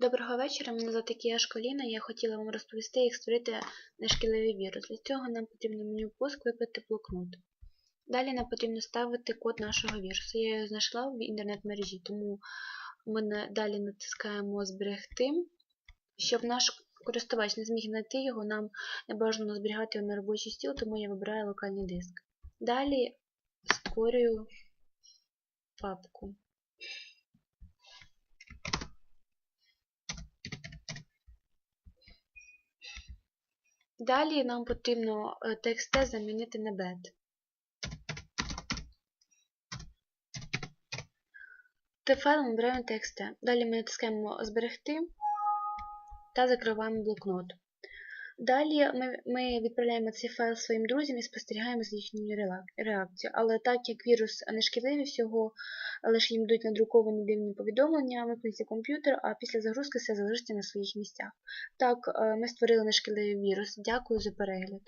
Доброго вечора, мене звати Кія Школіна. Я хотіла вам розповісти, як створити нешкідливий вірус. Для цього нам потрібно меню пуск вибрати блокнот. Далі нам потрібно ставити код нашого вірусу. Я його знайшла в інтернет-мережі, тому ми далі натискаємо Зберегти. Щоб наш користувач не зміг знайти його, нам не бажано зберігати його на робочий стіл, тому я вибираю локальний диск. Далі створюю папку. Далі нам потрібно е, TXT замінити на BET. Те файл ми беремо TXT. Далі ми натискаємо Зберегти та закриваємо блокнот. Далі ми, ми відправляємо цей файл своїм друзям і спостерігаємо за їхньою реакцією. Але так як вірус не шкідливий всього, лише їм йдуть надруковані дивні повідомлення, вимкнеться комп'ютер, а після загрузки все залишиться на своїх місцях. Так, е, ми створили нешкідливий вірус. Дякую за перегляд.